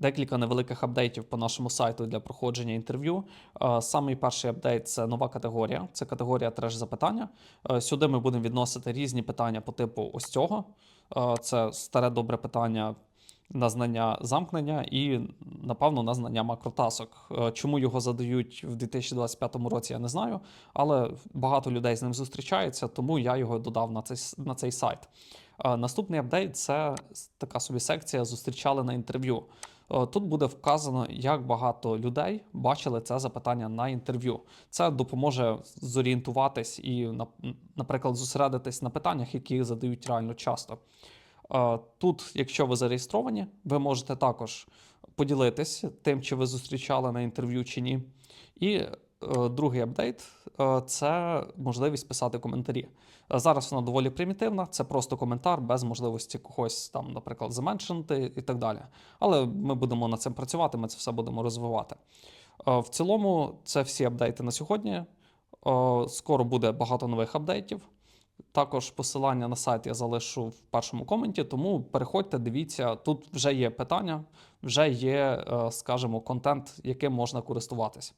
Декілька невеликих апдейтів по нашому сайту для проходження інтерв'ю. Е, Самий перший апдейт це нова категорія. Це категорія треш запитання. Е, Сюди ми будемо відносити різні питання по типу ось цього. Е, Це старе добре питання на знання замкнення і, напевно, на знання макротасок. Чому його задають в 2025 році, я не знаю, але багато людей з ним зустрічається, тому я його додав на цей, на цей сайт. Наступний апдейт це така собі секція зустрічали на інтерв'ю. Е, Тут буде вказано, як багато людей бачили це запитання на інтерв'ю. Це допоможе зорієнтуватись і, наприклад, зосередитись на питаннях, які задають реально часто. Е, Тут, якщо ви зареєстровані, ви можете також поділитись тим, чи ви зустрічали на інтерв'ю чи ні. І другий апдейт е, це можливість писати коментарі. Е, Зараз вона доволі примітивна, це просто коментар без можливості когось там, наприклад, заменшити і так далі. Але ми будемо над цим працювати, ми це все будемо розвивати. Е, В цілому, це всі апдейти на сьогодні. Е, Скоро буде багато нових апдейтів. Також посилання на сайт я залишу в першому коменті, тому переходьте, дивіться. Тут вже є питання, вже є, е, скажімо, контент, яким можна користуватись.